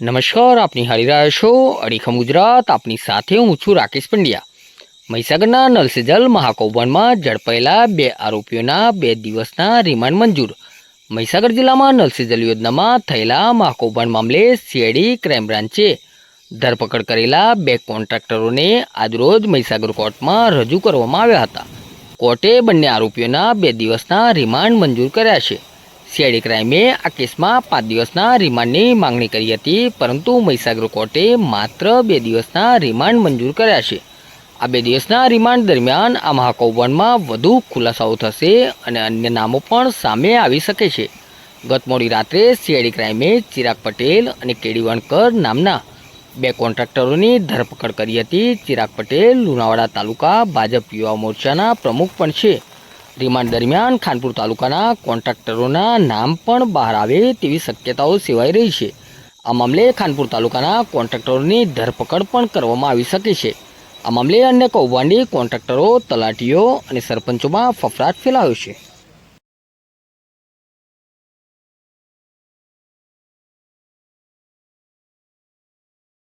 નમસ્કાર, આપની હારી રહ્યા છો અડીખમ ગુજરાત, આપની સાથે હું છું રાકેશ પંડ્યા. મહીસાગરના નલસેજલ મહાકૌભાંડમાં ઝડપાયેલા બે આરોપીઓના બે દિવસના રિમાન્ડ મંજૂર. મહીસાગર જિલ્લામાં નલસેજલ યોજનામાં થયેલા મહાકૌભાંડ મામલે સીઆઈડી ક્રાઇમ બ્રાન્ચે ધરપકડ કરેલા બે કોન્ટ્રાક્ટરોને આજરોજ મહીસાગર કોર્ટમાં રજૂ કરવામાં આવ્યા હતા. કોર્ટે બંને આરોપીઓના બે દિવસના રિમાન્ડ મંજૂર કર્યા છે. સીઆઈડી ક્રાઇમે આ કેસમાં પાંચ દિવસના રિમાન્ડની માંગણી કરી હતી, પરંતુ મહીસાગર કોર્ટે માત્ર બે દિવસના રિમાન્ડ મંજૂર કર્યા છે. આ બે દિવસના રિમાન્ડ દરમિયાન આ મહાકૌભાંડમાં વધુ ખુલાસાઓ થશે અને અન્ય નામો પણ સામે આવી શકે છે. ગત મોડી રાત્રે સીઆઈડી ક્રાઇમે ચિરાગ પટેલ અને કેડી વણકર નામના બે કોન્ટ્રાક્ટરોની ધરપકડ કરી હતી. ચિરાગ પટેલ લુણાવાડા તાલુકા ભાજપ યુવા મોરચાના પ્રમુખ પણ છે. રિમાન્ડ દરમિયાન ખાનપુર તાલુકાના કોન્ટ્રાક્ટરોના નામ પણ બહાર આવે તેવી શક્યતાઓ સેવાઈ રહી છે. આ મામલે ખાનપુર તાલુકાના કોન્ટ્રાક્ટરોની ધરપકડ પણ કરવામાં આવી શકે છે. આ મામલે અન્ય કૌભાંડી કોન્ટ્રાક્ટરો, તલાટીઓ અને સરપંચોમાં ફફડાટ ફેલાયો છે.